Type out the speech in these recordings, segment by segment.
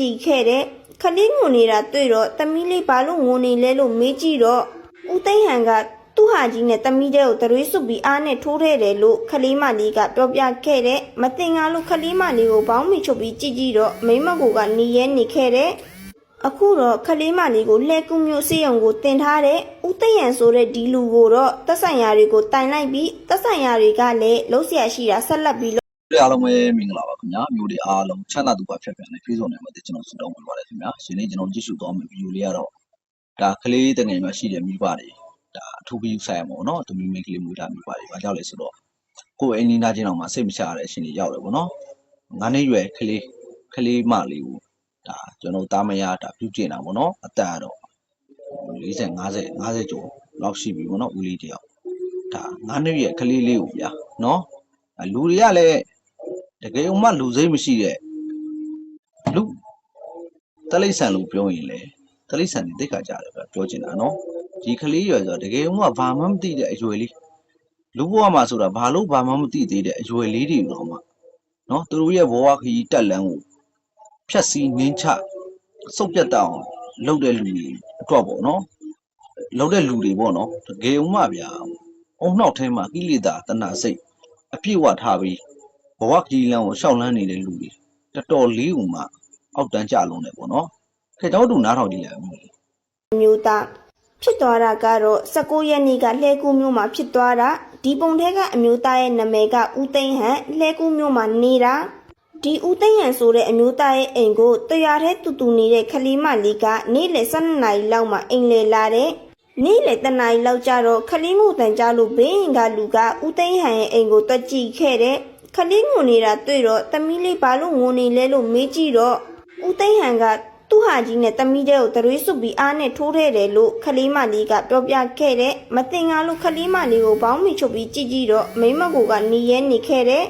ကြည်ခဲ့တဲ့ခလေးငုံနေတာတွေ့တော့တမီးလေးဘာလို့ငုံနေလဲလို့မေးကြည့်တော့ဦးသိန်းဟန်ကသူ့ဟာကြီးနဲ့တမီးတဲ့ကိုသရွေးစုပြီးအားနဲ့ထိုးထဲတယ်လို့ခလေးမလေးကပြောပြခဲ့တဲ့မတင်ကားလို့ခလေးမလေးကိုဘောင်းမီချုပ်ပြီးကြည့်ကြည့်တော့မိမကူကနေရဲနေခဲ့တဲ့အခုတော့ခလေးမလေးကိုလှဲကူးမျိုးစေးုံကိုတင်ထားတဲ့ဦးသိရန်ဆိုတဲ့ဒီလူကိုတော့သက်ဆိုင်ရာတွေကိုတိုင်လိုက်ပြီးသက်ဆိုင်ရာတွေကလည်းလှုပ်ရှားရှိတာဆက်လက်ပြီး အားလုံးပဲမင်္ဂလာပါခင်ဗျာမျိုးတွေအားလုံးချမ်းသာဒုက္ခဖြတ်ပြန်နေပြေဆုံးနေမှာတကျွန်တော်ဆုတောင်းပေးပါတယ်ခင်ဗျာရှင်လေးကျွန်တော်ကြည့်ရှုသွားမယ့်ဗီဒီယိုလေးကတော့ဒါကလေးတငယ်များရှိတဲ့မိဘတွေဒါအထူးပြီးဆိုင်ရမှာပေါ့နော်သူမိမိကလေးမွေးတာမိဘတွေဘာကြောင့်လဲဆိုတော့ကိုယ်အင်းနီနာချင်းအောင်မှာစိတ်မချရတဲ့အရှင်တွေရောက်တယ်ပေါ့နော်ငါးနှစ်ရွယ်ကလေးကလေးမလေးကိုဒါကျွန်တော်တာမယာဒါပြုကျင်တာပေါ့နော်အသက်ကတော့40 50 50ကျော်လောက်ရှိပြီပေါ့နော်ဦးလေးတယောက်ဒါငါးနှစ်ရွယ်ကလေးလေးကိုဗျာနော်အဲလူတွေကလည်း တကယ်ဥမလူစိတ်မရှိတဲ့လူတလိษံလို့ပြောရင်လေတလိษံတွေတိတ်ခါကြတယ်ပဲပြောချင်တာနော်ဒီကလေးရွယ်ဆိုတော့တကယ်ဥမဘာမှမသိတဲ့အရွယ်လေးလူဘဝမှာဆိုတာဘာလို့ဘာမှမသိသေးတဲ့အရွယ်လေးတွေတော့မှနော်သူတို့ရဲ့ဘဝခရီးတက်လန်းကိုဖြတ်စည်းနင်းချစုပ်ပြတ်တောင်လုပ်တဲ့လူတွေအတွက်ပေါ့နော်လုပ်တဲ့လူတွေပေါ့နော်တကယ်ဥမဗျာအုံနောက်ထဲမှာကိလေသာတဏှာစိတ်အပြည့်ဝထားပြီး ဘဝကြီးလန်းကိုရှောက်လန်းနေတဲ့လူတွေတော်တော်လေးဦးမှအောက်တန်းကြလုံးတယ်ပေါ့နော်ခေတောတူနားထောင်ကြည့်လိုက်အောင်မျိုးသားဖြစ်သွားတာကတော့19ရက်နေ့ကလှဲကူးမျိုးမှာဖြစ်သွားတာဒီပုံထဲကအမျိုးသားရဲ့နာမည်ကဦးသိန်းဟန်လှဲကူးမျိုးမှာနေတာဒီဦးသိန်းဟန်ဆိုတဲ့အမျိုးသားရဲ့အိမ်ကိုတရားထဲတူတူနေတဲ့ခလီမလေးကနေ့လယ်12နာရီလောက်မှအိမ်လေလာတဲ့နေ့လေတနားရီလောက်ကြတော့ခလင်းငုံတန်ကြလို့ဘေးရင်ကလူကဦးသိန်းဟန်ရဲ့အိမ်ကိုတွက်ကြည့်ခဲ့တဲ့ ခလေးငုံနေတာတွေ့တော့သမီးလေးဘာလို့ငုံနေလဲလို့မေးကြည့်တော့ဦးသိန်းဟန်ကသူ့ဟာကြီးနဲ့သမီးတဲ့ကိုတရွေးစုပြီးအားနဲ့ထိုးထဲတယ်လို့ခလေးမလေးကပြောပြခဲ့တဲ့မတင်ကားလို့ခလေးမလေးကိုဘောင်းမီချုပ်ပြီးကြည့်ကြည့်တော့မိမကူကနေရဲနေခဲ့တဲ့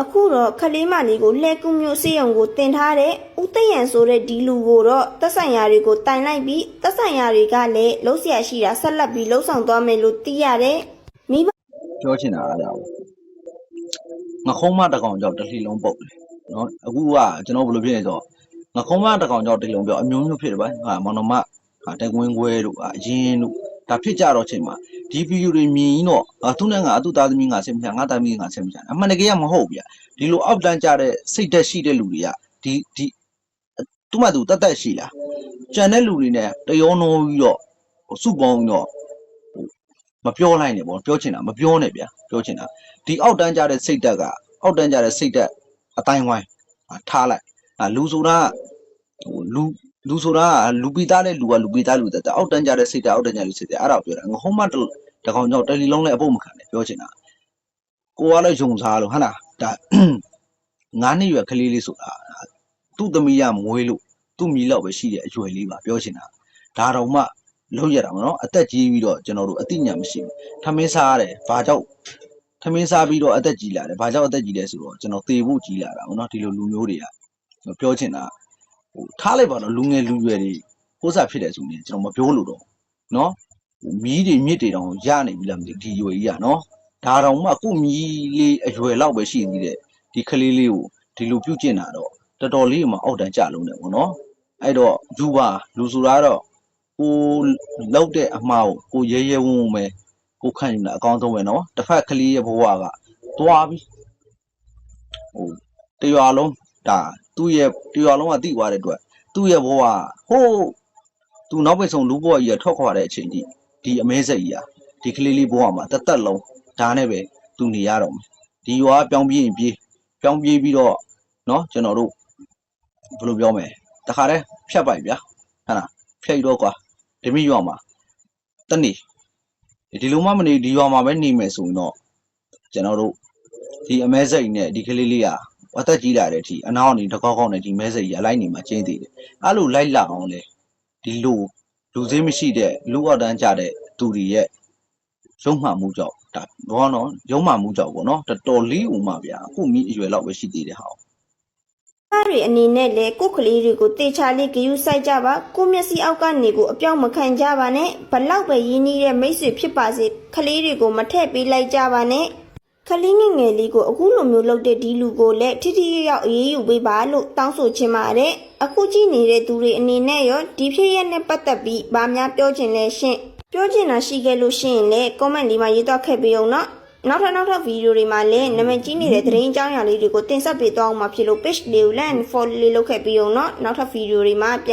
အခုတော့ခလေးမလေးကိုလှဲကူးမျိုးစေးရုံကိုတင်ထားတဲ့ဦးသိန်းရန်ဆိုတဲ့ဒီလူကိုတော့သက်ဆိုင်ရာတွေကိုတိုင်လိုက်ပြီးသက်ဆိုင်ရာတွေကလည်းလှုပ်ရှားရှိတာဆက်လက်ပြီးလှုပ်ဆောင်သွားမယ်လို့သိရတဲ့မိမပြောချင်တာအားရပါ ငခုံးမတစ်ကောင်ကြောက်တစ်လှီလုံးပုတ်တယ်နော်အခုကကျွန်တော်ဘယ်လိုဖြစ်နေဆိုတော့ငခုံးမတစ်ကောင်ကြောက်တစ်လုံးပြောအမျိုးမျိုးဖြစ်တယ်ဗျဟာမောင်နှမဟာတက်ကွင်းခွဲတို့အရင်တို့ဒါဖြစ်ကြတော့ချိန်မှာဒီဗီဒီယိုတွေမြင်ရင်တော့အာသူနဲ့ငါအတူသားသမီးငါဆင်မချငါသားသမီးငါဆင်မချအမှန်တကယ်ကမဟုတ်ဗျဒီလိုအောက်တန်းကြတဲ့စိတ်သက်ရှိတဲ့လူတွေကဒီဒီသူ့မှသူတတ်တတ်ရှိလားကြံတဲ့လူတွေနဲ့တရောနှောပြီးတော့စုပေါင်းပြီးတော့ မပြောလိုက်နဲ့ပေါ့ပြောချင်တာမပြောနဲ့ဗျာပြောချင်တာဒီအောက်တန်းကြတဲ့စိတ်ဓာတ်ကအောက်တန်းကြတဲ့စိတ်ဓာတ်အတိုင်းဝိုင်းဟာထားလိုက်အာလူဆိုတာကဟိုလူလူဆိုတာကလူပိသားတဲ့လူကလူပိသားလူတဲ့အောက်တန်းကြတဲ့စိတ်ဓာတ်အောက်တန်းကြတဲ့စိတ်ဓာတ်အဲ့ဒါကိုပြောတာငဟုံးမတတကောင်ကြောင့်တယ်လီလုံးလည်းအပုတ်မခံနဲ့ပြောချင်တာကိုကလည်းယုံစားလို့ဟဟလားဒါငါးနှစ်ရွယ်ကလေးလေးဆိုတာသူ့သမီးရမွေးလို့သူ့မိလောက်ပဲရှိတဲ့အရွယ်လေးပါပြောချင်တာဒါတော့မှ လုံးရတာမနော်အသက်ကြီးပြီးတော့ကျွန်တော်တို့အသိဉာဏ်မရှိဘူးထမင်းစားရတယ်ဘာကြောင့်ထမင်းစားပြီးတော့အသက်ကြီးလာတယ်ဘာကြောင့်အသက်ကြီးလဲဆိုတော့ကျွန်တော်သေဖို့ကြီးလာတာဗောနော်ဒီလိုလူမျိုးတွေကပြောချင်တာဟိုထားလိုက်ပါတော့လူငယ်လူရွယ်တွေကိုယ်စားဖြစ်တယ်ဆိုရင်ကျွန်တော်မပြောလို့တော့နော်ဟိုမီးတွေမြစ်တွေတောင်ရနေပြီလားမသိဘူးဒီရွယ်ကြီးကနော်ဒါတောင်မှကို့မီးလေးအရွယ်လောက်ပဲရှိသေးတယ်ဒီကလေးလေးကိုဒီလိုပြုတ်ကျင်တာတော့တော်တော်လေးမှအောက်တန်းကြလုံးတယ်ဗောနော်အဲ့တော့ယူပါလူဆိုတာကတော့ ကိုလောက်တဲ့အမှားကိုကိုရဲရဲဝုံဝုံပဲ ကိုခန့်ယူတာအကောင်းဆုံးပဲเนาะတစ်ဖက်ကလေးရဲ့ဘဝကတွားပြီးဟိုတရွာလုံးဒါသူ့ရဲ့တရွာလုံးကတိသွားတဲ့အတွက်သူ့ရဲ့ဘဝဟိုးသူနောက်ပိတ်ဆုံးလူဘဝကြီးကထွက်ခွာတဲ့အချိန်ထိဒီအမဲဆက်ကြီးอ่ะဒီကလေးလေးဘဝမှာတစ်သက်လုံးဒါနဲ့ပဲသူနေရတော့မယ်ဒီရွာကပြောင်းပြေးရင်ပြေးပြောင်းပြေးပြီးတော့เนาะကျွန်တော်တို့ဘယ်လိုပြောမလဲတခါတည်းဖြတ်ပိုက်ဗျာဟဟလားဖြတ်ရတော့ကွာ ဒီမိရွာမှာတနေ့ဒီလိုမှမနေဒီရွာမှာပဲနေမယ်ဆိုရင်တော့ကျွန်တော်တို့ဒီအမဲစိတ်နဲ့ဒီကလေးလေးကအသက်ကြီးလာတဲ့အထိအနောက်ကနေတကောက်ကောက်နဲ့ဒီမဲစိတ်ကြီးအလိုက်နေမှာကျင်းသေးတယ်အဲ့လိုလိုက်လာအောင်လေဒီလိုလူစည်းမရှိတဲ့လူအောက်တန်းကြတဲ့သူတွေရဲ့ရုံမှမှုကြောင့်ဒါဘောနော်ရုံမှမှုကြောင့်ပေါ့နော်တော်တော်လေးဦးမှာဗျာအခုမိအရွယ်လောက်ပဲရှိသေးတယ်ဟာ သားတွေအနေနဲ့လည်းကိုယ့်ကလေးတွေကိုတေချာလေးဂယုစိုက်ကြပါကိုယ့်မျက်စိအောက်ကနေကိုအပြောင်းမခံကြပါနဲ့ဘလောက်ပဲရင်းနှီးတဲ့မိတ်ဆွေဖြစ်ပါစေကလေးတွေကိုမထည့်ပေးလိုက်ကြပါနဲ့ခကလေးငယ်ငယ်လေးကိုအခုလိုမျိုးလုပ်တဲ့ဒီလူကိုလည်းထိထိရောက်ရောက်အေးအေးယူပေးပါလို့တောင်းဆိုချင်ပါတယ်အခုကြည့်နေတဲ့သူတွေအနေနဲ့ရောဒီဖြစ်ရက်နဲ့ပတ်သက်ပြီးဗာများပြောချင်လဲရှင့်ပြောချင်တာရှိခဲ့လို့ရှိရင်လည်း comment လေးမှာရေးတော့ခဲ့ပေးအောင်နော် နောက်ထပ်နောက်ထပ်ဗီဒီယိုတွေမှာလည်းနာမည်ကြီးနေတဲ့သတင်းအကြောင်းအရာလေးတွေကိုတင်ဆက်ပေးသွားအောင်မှာဖြစ်လို့ page လေးကိုလည်း follow လေးလုပ်ခဲ့ပြီးအောင်နော်နောက်ထပ်ဗီဒီယိုတွေမှာပြန်